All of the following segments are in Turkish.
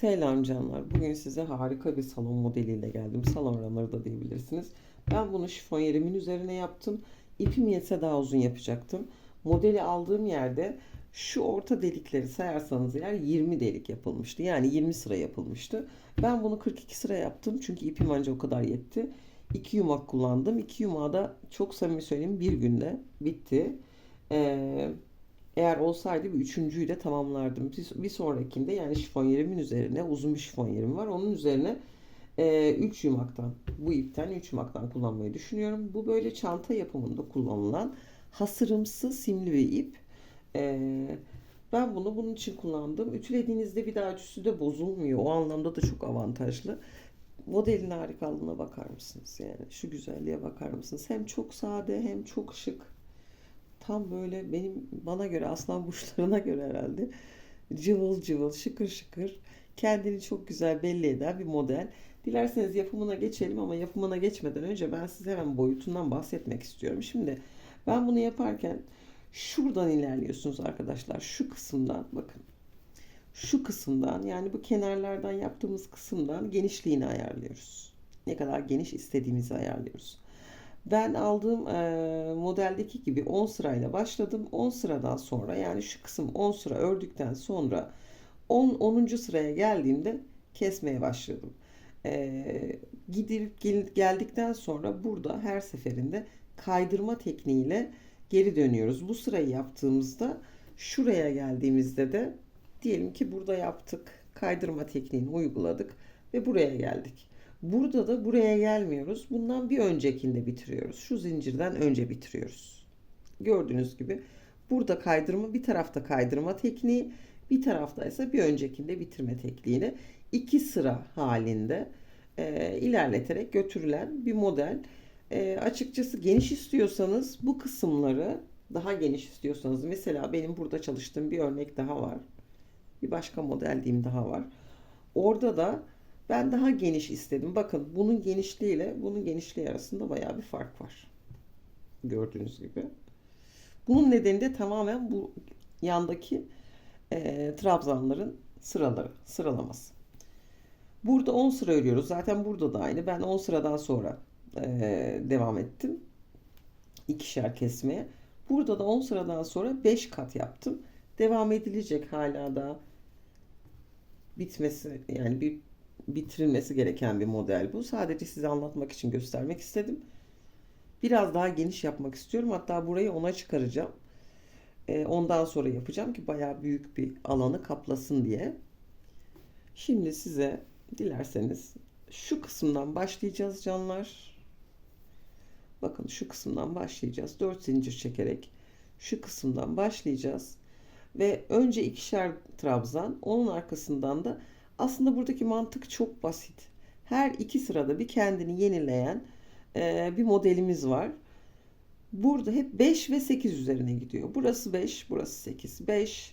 Selam canlar. Bugün size harika bir salon modeliyle geldim. Salon runner da diyebilirsiniz. Ben bunu şifon yerimin üzerine yaptım. İpim yetse daha uzun yapacaktım. Modeli aldığım yerde şu orta delikleri sayarsanız eğer 20 delik yapılmıştı. Yani 20 sıra yapılmıştı. Ben bunu 42 sıra yaptım. Çünkü ipim ancak o kadar yetti. 2 yumak kullandım. 2 yumağı da çok samimi söyleyeyim bir günde bitti. Ee, eğer olsaydı bir üçüncüyü de tamamlardım. Bir, sonrakinde yani şifon yerimin üzerine uzun bir şifon yerim var. Onun üzerine 3 yumaktan bu ipten 3 yumaktan kullanmayı düşünüyorum. Bu böyle çanta yapımında kullanılan hasırımsı simli bir ip. E, ben bunu bunun için kullandım. Ütülediğinizde bir daha ütüsü de bozulmuyor. O anlamda da çok avantajlı. Modelin harikalığına bakar mısınız? Yani şu güzelliğe bakar mısınız? Hem çok sade hem çok şık tam böyle benim bana göre aslan burçlarına göre herhalde cıvıl cıvıl şıkır şıkır kendini çok güzel belli eden bir model. Dilerseniz yapımına geçelim ama yapımına geçmeden önce ben size hemen boyutundan bahsetmek istiyorum. Şimdi ben bunu yaparken şuradan ilerliyorsunuz arkadaşlar. Şu kısımdan bakın. Şu kısımdan yani bu kenarlardan yaptığımız kısımdan genişliğini ayarlıyoruz. Ne kadar geniş istediğimizi ayarlıyoruz. Ben aldığım e, modeldeki gibi 10 sırayla başladım. 10 sıradan sonra yani şu kısım 10 sıra ördükten sonra 10. 10. sıraya geldiğimde kesmeye başladım. E, gidip gel, geldikten sonra burada her seferinde kaydırma tekniğiyle geri dönüyoruz. Bu sırayı yaptığımızda şuraya geldiğimizde de diyelim ki burada yaptık. Kaydırma tekniğini uyguladık ve buraya geldik. Burada da buraya gelmiyoruz. Bundan bir öncekinde bitiriyoruz. Şu zincirden önce bitiriyoruz. Gördüğünüz gibi burada kaydırma bir tarafta kaydırma tekniği bir tarafta ise bir öncekinde bitirme tekniğini iki sıra halinde e, ilerleterek götürülen bir model. E, açıkçası geniş istiyorsanız bu kısımları daha geniş istiyorsanız mesela benim burada çalıştığım bir örnek daha var. Bir başka model diyeyim daha var. Orada da ben daha geniş istedim. Bakın bunun genişliğiyle bunun genişliği arasında baya bir fark var. Gördüğünüz gibi. Bunun nedeni de tamamen bu yandaki e, trabzanların sıraları, sıralaması. Burada 10 sıra örüyoruz. Zaten burada da aynı. Ben 10 sıradan sonra e, devam ettim. İkişer kesmeye. Burada da 10 sıradan sonra 5 kat yaptım. Devam edilecek hala da bitmesi yani bir bitirilmesi gereken bir model bu. Sadece size anlatmak için göstermek istedim. Biraz daha geniş yapmak istiyorum. Hatta burayı ona çıkaracağım. E, ondan sonra yapacağım ki bayağı büyük bir alanı kaplasın diye. Şimdi size dilerseniz şu kısımdan başlayacağız canlar. Bakın şu kısımdan başlayacağız. 4 zincir çekerek şu kısımdan başlayacağız. Ve önce ikişer trabzan, onun arkasından da aslında buradaki mantık çok basit. Her iki sırada bir kendini yenileyen e, bir modelimiz var. Burada hep 5 ve 8 üzerine gidiyor. Burası 5, burası 8. 5,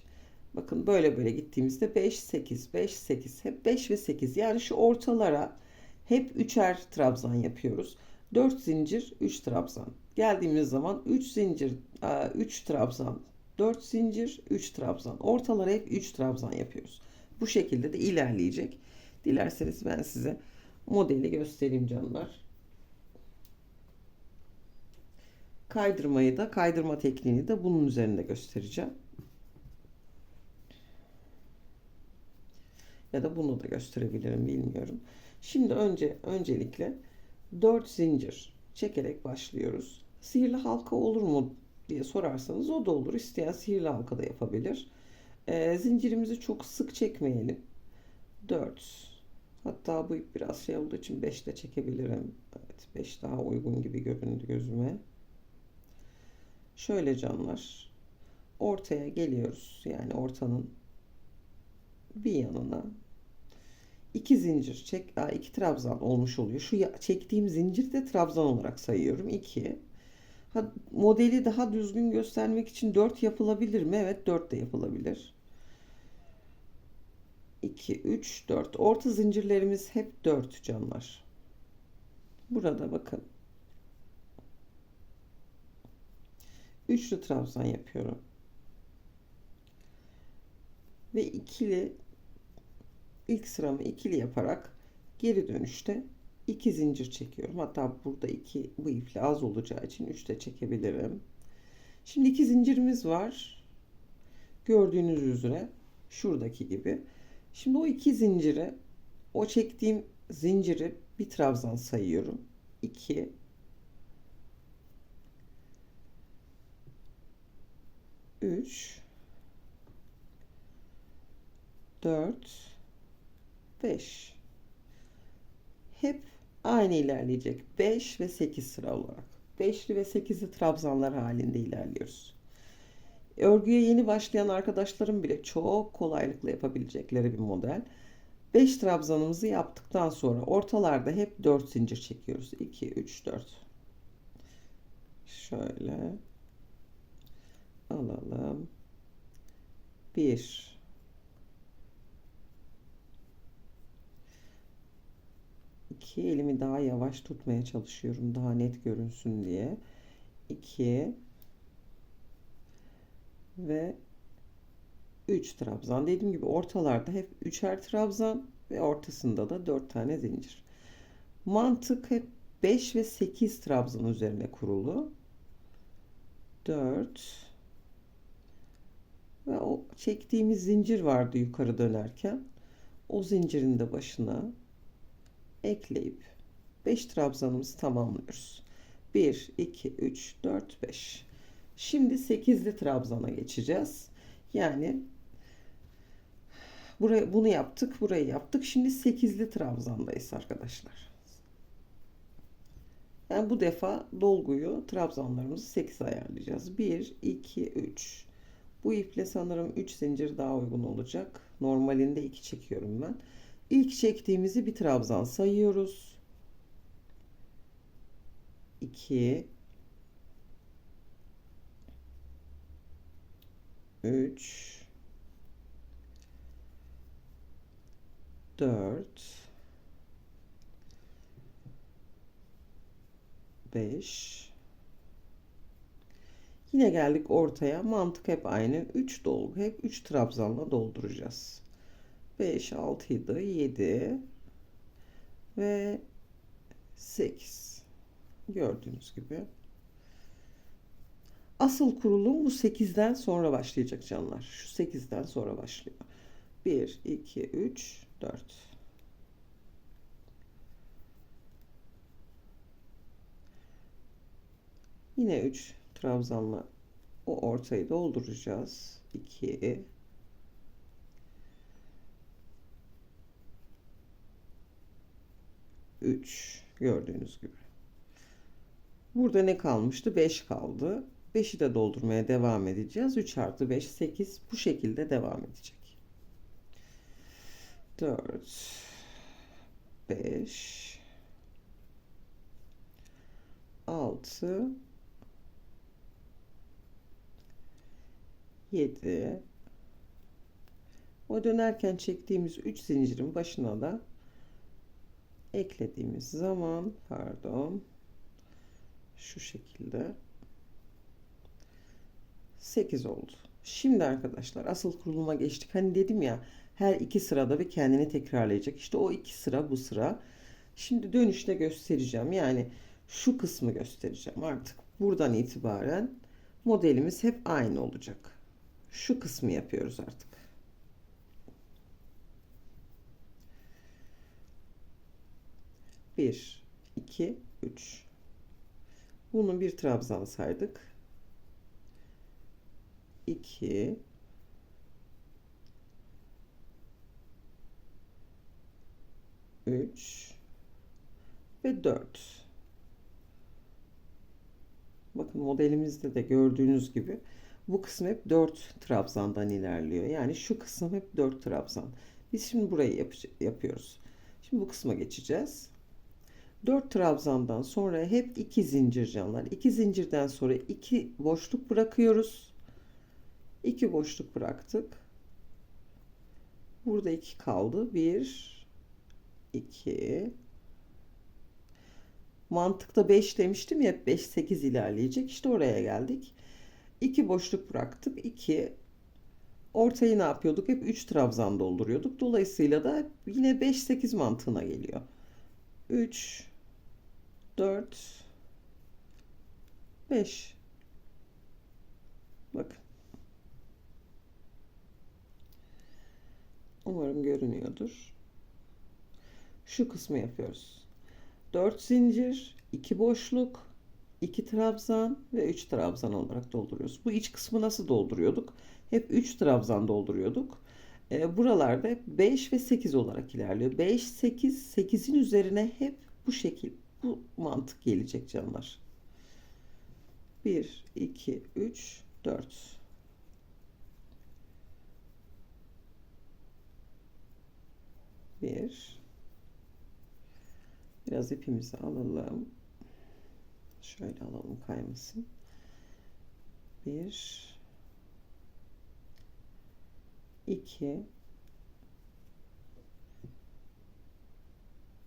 bakın böyle böyle gittiğimizde 5, 8, 5, 8. Hep 5 ve 8. Yani şu ortalara hep üçer trabzan yapıyoruz. 4 zincir, 3 trabzan. Geldiğimiz zaman 3 zincir, 3 trabzan, 4 zincir, 3 trabzan. Ortalara hep 3 trabzan yapıyoruz. Bu şekilde de ilerleyecek. Dilerseniz ben size modeli göstereyim canlar. Kaydırmayı da kaydırma tekniğini de bunun üzerinde göstereceğim. Ya da bunu da gösterebilirim bilmiyorum. Şimdi önce öncelikle 4 zincir çekerek başlıyoruz. Sihirli halka olur mu diye sorarsanız o da olur. İsteyen sihirli halka da yapabilir. E, zincirimizi çok sık çekmeyelim. 4. Hatta bu ip biraz şey olduğu için 5 de çekebilirim. Evet 5 daha uygun gibi göründü gözüme. Şöyle canlar. Ortaya geliyoruz. Yani ortanın bir yanına iki zincir çek, iki trabzan olmuş oluyor. Şu çektiğim zincir de trabzan olarak sayıyorum. 2. Modeli daha düzgün göstermek için 4 yapılabilir mi? Evet 4 de yapılabilir. 2, 3, 4. Orta zincirlerimiz hep 4 canlar. Burada bakın. Üçlü trabzan yapıyorum. Ve ikili ilk sıramı ikili yaparak geri dönüşte iki zincir çekiyorum. Hatta burada iki bu iple az olacağı için üç de çekebilirim. Şimdi iki zincirimiz var. Gördüğünüz üzere şuradaki gibi. Şimdi o iki zinciri o çektiğim zinciri bir trabzan sayıyorum. 2 3 4 5 hep aynı ilerleyecek. 5 ve 8 sıra olarak. 5'li ve 8'li trabzanlar halinde ilerliyoruz örgüye yeni başlayan arkadaşlarım bile çok kolaylıkla yapabilecekleri bir model. 5 trabzanımızı yaptıktan sonra ortalarda hep 4 zincir çekiyoruz. 2 3 4 şöyle. Alalım. 1 2 elimi daha yavaş tutmaya çalışıyorum daha net görünsün diye. 2 ve 3 trabzan. Dediğim gibi ortalarda hep üçer trabzan ve ortasında da 4 tane zincir. Mantık hep 5 ve 8 trabzan üzerine kurulu. 4 ve o çektiğimiz zincir vardı yukarı dönerken. O zincirin de başına ekleyip 5 trabzanımızı tamamlıyoruz. 1, 2, 3, 4, 5. Şimdi 8'li trabzana geçeceğiz. Yani burayı bunu yaptık, burayı yaptık. Şimdi 8'li trabzandayız arkadaşlar. Yani bu defa dolguyu trabzanlarımızı 8 ayarlayacağız. 1, 2, 3. Bu iple sanırım 3 zincir daha uygun olacak. Normalinde 2 çekiyorum ben. İlk çektiğimizi bir trabzan sayıyoruz. 2 3 4 5 Yine geldik ortaya. Mantık hep aynı. 3 dolgu. Hep 3 trabzanla dolduracağız. 5, 6 idi. 7 ve 8. Gördüğünüz gibi. Asıl kurulum bu 8'den sonra başlayacak canlar. Şu 8'den sonra başlıyor. 1, 2, 3, 4. Yine 3 trabzanla o ortayı dolduracağız. 2 3 gördüğünüz gibi. Burada ne kalmıştı? 5 kaldı. 5'i de doldurmaya devam edeceğiz. 3 artı 5 8 bu şekilde devam edecek. 4 5 6 7 o dönerken çektiğimiz 3 zincirin başına da eklediğimiz zaman pardon şu şekilde 8 oldu. Şimdi arkadaşlar asıl kuruluma geçtik. Hani dedim ya her iki sırada bir kendini tekrarlayacak. İşte o iki sıra bu sıra. Şimdi dönüşte göstereceğim. Yani şu kısmı göstereceğim artık. Buradan itibaren modelimiz hep aynı olacak. Şu kısmı yapıyoruz artık. Bir, iki, üç. Bunu bir trabzan saydık. 2 3 ve 4 bakın modelimizde de gördüğünüz gibi bu kısım hep 4 trabzandan ilerliyor. Yani şu kısım hep 4 trabzan. Biz şimdi burayı yap yapıyoruz. Şimdi bu kısma geçeceğiz. 4 trabzandan sonra hep 2 zincir canlar. 2 zincirden sonra 2 boşluk bırakıyoruz 2 boşluk bıraktık. Burada 2 kaldı. 1 2 Mantıkta 5 demiştim ya 5 8 ilerleyecek. İşte oraya geldik. 2 boşluk bıraktık. 2 Ortayı ne yapıyorduk? Hep 3 trabzan dolduruyorduk. Dolayısıyla da yine 5-8 mantığına geliyor. 3 4 5 Bakın. Umarım görünüyordur. Şu kısmı yapıyoruz. 4 zincir, 2 boşluk, 2 trabzan ve 3 trabzan olarak dolduruyoruz. Bu iç kısmı nasıl dolduruyorduk? Hep 3 trabzan dolduruyorduk. E, buralarda hep 5 ve 8 olarak ilerliyor. 5, 8, 8'in üzerine hep bu şekil, bu mantık gelecek canlar. 1, 2, 3, 4. Bir. Biraz ipimizi alalım. Şöyle alalım kaymasın. Bir. iki,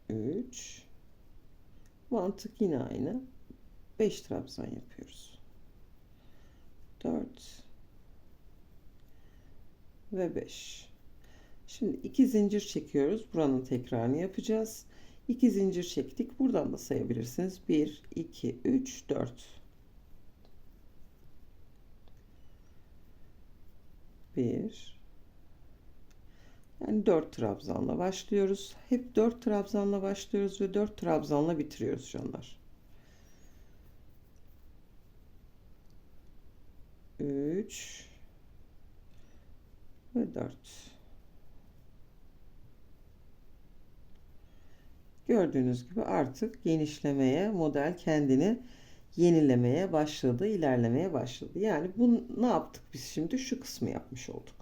Üç. Mantık yine aynı. Beş trabzan yapıyoruz. Dört. Ve beş. Şimdi iki zincir çekiyoruz. Buranın tekrarını yapacağız. 2 zincir çektik. Buradan da sayabilirsiniz. 1, 2, 3, 4. 1 yani 4 trabzanla başlıyoruz. Hep 4 trabzanla başlıyoruz ve 4 trabzanla bitiriyoruz canlar. 3 ve 4. Gördüğünüz gibi artık genişlemeye, model kendini yenilemeye başladı, ilerlemeye başladı. Yani bu ne yaptık biz şimdi? Şu kısmı yapmış olduk.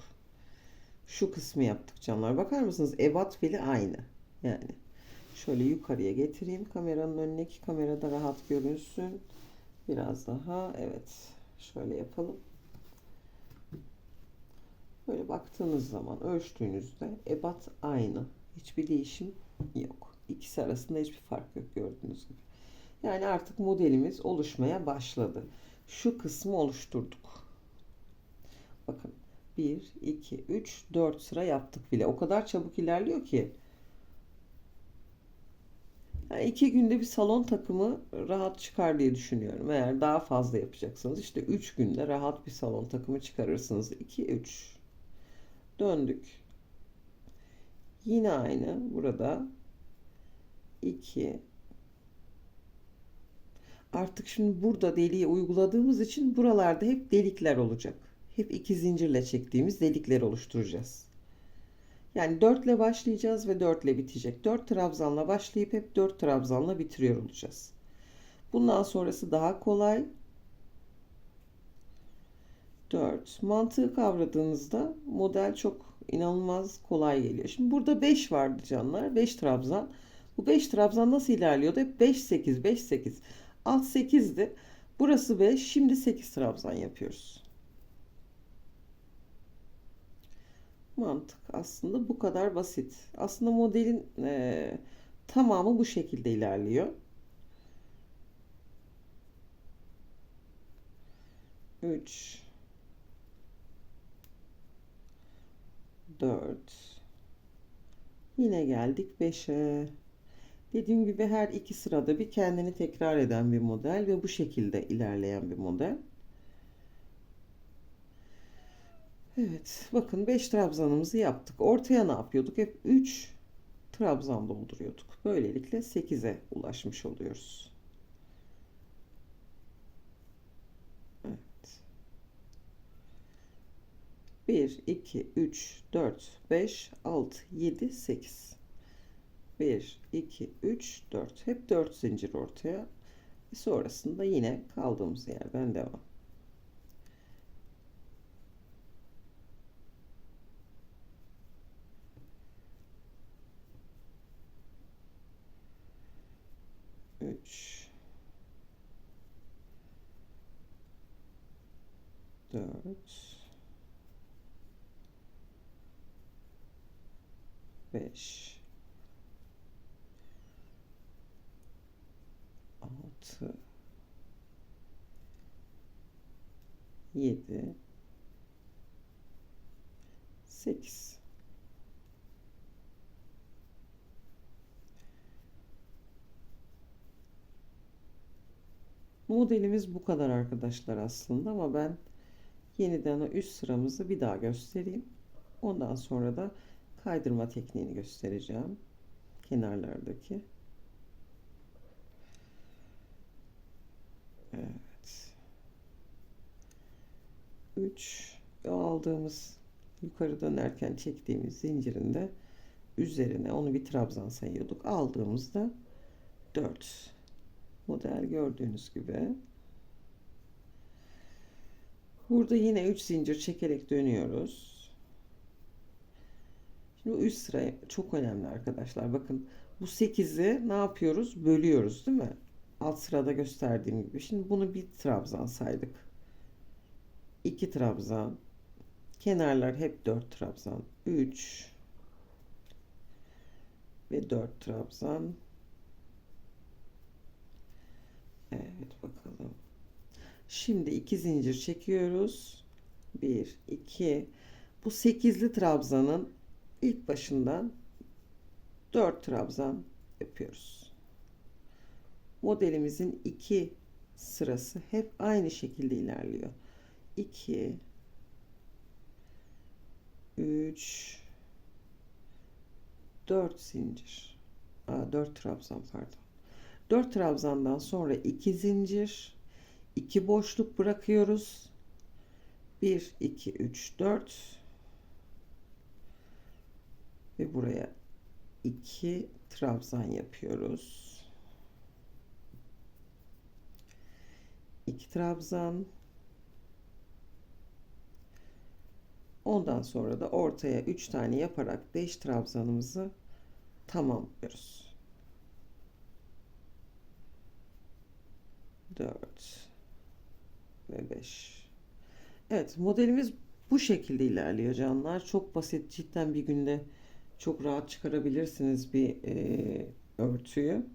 Şu kısmı yaptık canlar. Bakar mısınız? Ebat fili aynı. Yani şöyle yukarıya getireyim kameranın önüne ki kamerada rahat görünsün. Biraz daha evet. Şöyle yapalım. Böyle baktığınız zaman ölçtüğünüzde ebat aynı. Hiçbir değişim yok. İkisi arasında hiçbir fark yok gördüğünüz gibi. Yani artık modelimiz oluşmaya başladı. Şu kısmı oluşturduk. Bakın 1, 2, 3, 4 sıra yaptık bile. O kadar çabuk ilerliyor ki. Yani iki günde bir salon takımı rahat çıkar diye düşünüyorum. Eğer daha fazla yapacaksanız işte 3 günde rahat bir salon takımı çıkarırsınız. 2, 3. Döndük. Yine aynı burada 2 Artık şimdi burada deliği uyguladığımız için buralarda hep delikler olacak. Hep iki zincirle çektiğimiz delikler oluşturacağız. Yani 4 ile başlayacağız ve 4 ile bitecek. 4 trabzanla başlayıp hep 4 trabzanla bitiriyor olacağız. Bundan sonrası daha kolay. 4. Mantığı kavradığınızda model çok inanılmaz kolay geliyor. Şimdi burada 5 vardı canlar. 5 trabzan. Bu 5 trabzan nasıl ilerliyordu? Hep 5 8 5 8. Alt 8'di. Burası 5. Şimdi 8 trabzan yapıyoruz. Mantık aslında bu kadar basit. Aslında modelin e, tamamı bu şekilde ilerliyor. 3 4 Yine geldik 5'e. Dediğim gibi her iki sırada bir kendini tekrar eden bir model ve bu şekilde ilerleyen bir model. Evet bakın 5 trabzanımızı yaptık. Ortaya ne yapıyorduk? Hep 3 trabzan dolduruyorduk. Böylelikle 8'e ulaşmış oluyoruz. Evet. 1, 2, 3, 4, 5, 6, 7, 8. 1, 2, 3, 4. Hep 4 zincir ortaya. Sonrasında yine kaldığımız yerden devam. Üç, dört, beş, altı, yedi, 8 Modelimiz bu kadar arkadaşlar aslında ama ben yeniden o üst sıramızı bir daha göstereyim. Ondan sonra da kaydırma tekniğini göstereceğim. Kenarlardaki. Evet. 3 aldığımız yukarı dönerken çektiğimiz zincirinde üzerine onu bir trabzan sayıyorduk. Aldığımızda 4 model gördüğünüz gibi. Burada yine 3 zincir çekerek dönüyoruz. Şimdi bu üst sıra çok önemli arkadaşlar. Bakın bu 8'i ne yapıyoruz? Bölüyoruz değil mi? Alt sırada gösterdiğim gibi. Şimdi bunu bir trabzan saydık. 2 trabzan. Kenarlar hep 4 trabzan. 3 ve 4 trabzan. Evet bakalım. Şimdi iki zincir çekiyoruz. 1 2 bu 8'li trabzanın ilk başından 4 trabzan yapıyoruz. Modelimizin iki sırası hep aynı şekilde ilerliyor. 2 3 4 zincir. Aa, 4 trabzan pardon. 4 trabzandan sonra 2 zincir, 2 boşluk bırakıyoruz. 1 2 3 4 ve buraya 2 trabzan yapıyoruz. 2 trabzan Ondan sonra da ortaya 3 tane yaparak 5 trabzanımızı tamamlıyoruz. 4 ve 5. Evet modelimiz bu şekilde ilerliyor canlar. Çok basit cidden bir günde çok rahat çıkarabilirsiniz bir e, örtüyü.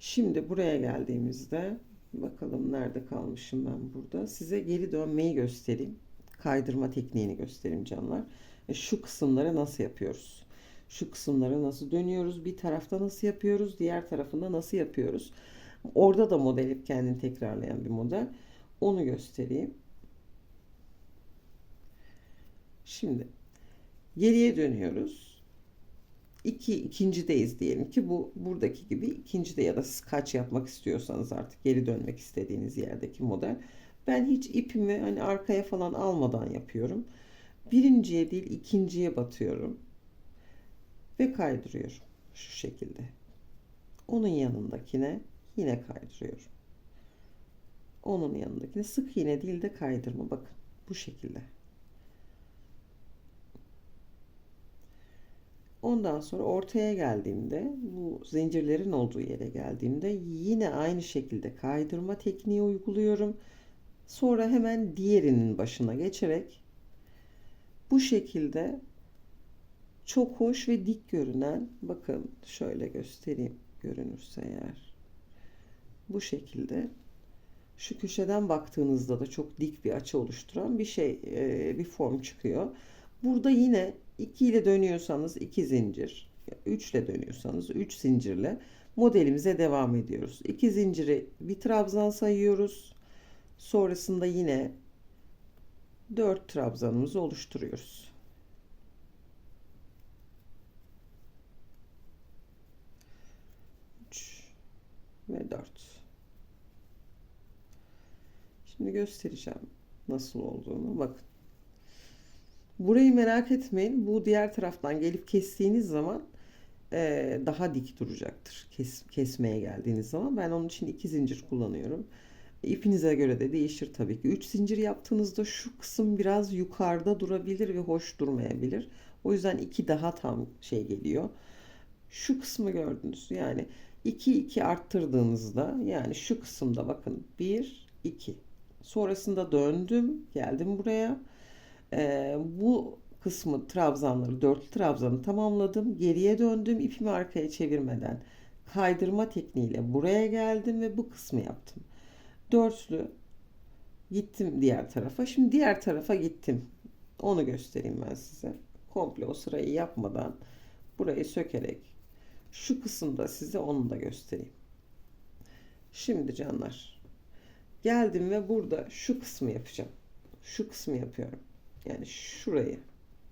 Şimdi buraya geldiğimizde bakalım nerede kalmışım ben burada. Size geri dönmeyi göstereyim. Kaydırma tekniğini göstereyim canlar. E, şu kısımları nasıl yapıyoruz? Şu kısımları nasıl dönüyoruz? Bir tarafta nasıl yapıyoruz? Diğer tarafında nasıl yapıyoruz? Orada da model hep kendini tekrarlayan bir model. Onu göstereyim. Şimdi geriye dönüyoruz. İki, ikincideyiz diyelim ki bu buradaki gibi ikincide ya da siz kaç yapmak istiyorsanız artık geri dönmek istediğiniz yerdeki model. Ben hiç ipimi hani arkaya falan almadan yapıyorum. Birinciye değil ikinciye batıyorum. Ve kaydırıyorum. Şu şekilde. Onun yanındakine yine kaydırıyorum. Onun yanındakine sık iğne değil de kaydırma. Bakın bu şekilde. Ondan sonra ortaya geldiğimde bu zincirlerin olduğu yere geldiğimde yine aynı şekilde kaydırma tekniği uyguluyorum. Sonra hemen diğerinin başına geçerek bu şekilde çok hoş ve dik görünen bakın şöyle göstereyim görünürse eğer bu şekilde şu köşeden baktığınızda da çok dik bir açı oluşturan bir şey bir form çıkıyor. Burada yine 2 ile dönüyorsanız 2 zincir, 3 ile dönüyorsanız 3 zincirle modelimize devam ediyoruz. 2 zinciri bir trabzan sayıyoruz. Sonrasında yine 4 trabzanımızı oluşturuyoruz. Üç ve 4. Şimdi göstereceğim nasıl olduğunu. Bakın. Burayı merak etmeyin. Bu diğer taraftan gelip kestiğiniz zaman e, daha dik duracaktır. Kes, kesmeye geldiğiniz zaman. Ben onun için iki zincir kullanıyorum. İpinize göre de değişir tabii ki. Üç zincir yaptığınızda şu kısım biraz yukarıda durabilir ve hoş durmayabilir. O yüzden iki daha tam şey geliyor. Şu kısmı gördünüz. Yani 2 2 arttırdığınızda yani şu kısımda bakın 1 2 sonrasında döndüm geldim buraya ee, bu kısmı trabzanları dörtlü trabzanı tamamladım geriye döndüm ipimi arkaya çevirmeden kaydırma tekniğiyle buraya geldim ve bu kısmı yaptım dörtlü gittim diğer tarafa şimdi diğer tarafa gittim onu göstereyim ben size komple o sırayı yapmadan burayı sökerek şu kısımda size onu da göstereyim. Şimdi canlar geldim ve burada şu kısmı yapacağım. Şu kısmı yapıyorum. Yani şurayı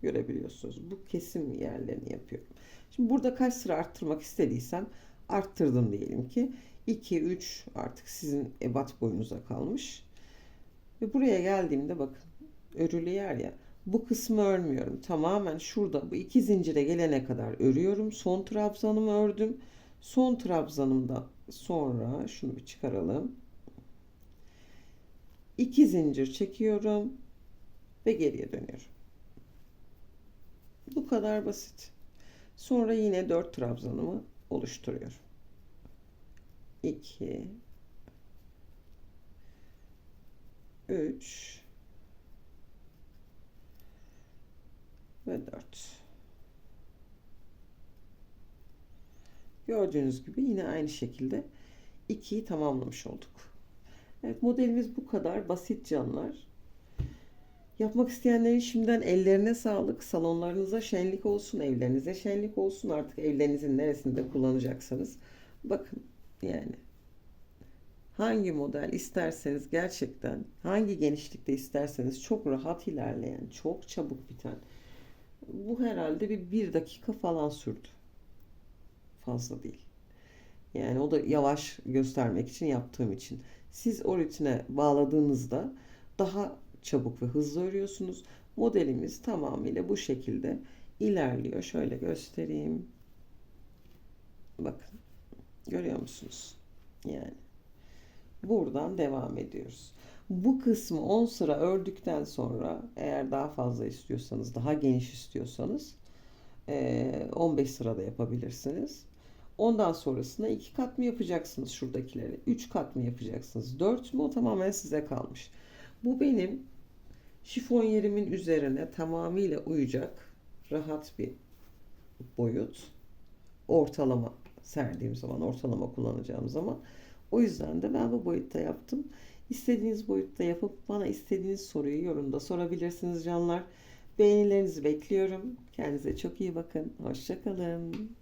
görebiliyorsunuz. Bu kesim yerlerini yapıyorum. Şimdi burada kaç sıra arttırmak istediysem arttırdım diyelim ki. 2, 3 artık sizin ebat boyunuza kalmış. Ve buraya geldiğimde bakın örülü yer ya. Bu kısmı örmüyorum. Tamamen şurada bu iki zincire gelene kadar örüyorum. Son trabzanımı ördüm. Son trabzanımda sonra şunu bir çıkaralım. İki zincir çekiyorum ve geriye dönüyorum. Bu kadar basit. Sonra yine 4 trabzanımı oluşturuyorum. 2 3 ve 4. Gördüğünüz gibi yine aynı şekilde 2'yi tamamlamış olduk. Evet modelimiz bu kadar basit canlar. Yapmak isteyenlerin şimdiden ellerine sağlık. Salonlarınıza şenlik olsun, evlerinize şenlik olsun. Artık evlerinizin neresinde kullanacaksanız. Bakın yani hangi model isterseniz gerçekten hangi genişlikte isterseniz çok rahat ilerleyen, çok çabuk biten. Bu herhalde bir, bir dakika falan sürdü. Fazla değil. Yani o da yavaş göstermek için yaptığım için. Siz o rutine bağladığınızda daha çabuk ve hızlı örüyorsunuz. Modelimiz tamamıyla bu şekilde ilerliyor. Şöyle göstereyim. Bakın. Görüyor musunuz? Yani buradan devam ediyoruz. Bu kısmı 10 sıra ördükten sonra eğer daha fazla istiyorsanız, daha geniş istiyorsanız 15 sırada yapabilirsiniz. Ondan sonrasında iki kat mı yapacaksınız şuradakileri? Üç kat mı yapacaksınız? Dört mü? O tamamen size kalmış. Bu benim şifon yerimin üzerine tamamıyla uyacak rahat bir boyut. Ortalama serdiğim zaman, ortalama kullanacağım zaman. O yüzden de ben bu boyutta yaptım. İstediğiniz boyutta yapıp bana istediğiniz soruyu yorumda sorabilirsiniz canlar. Beğenilerinizi bekliyorum. Kendinize çok iyi bakın. Hoşçakalın.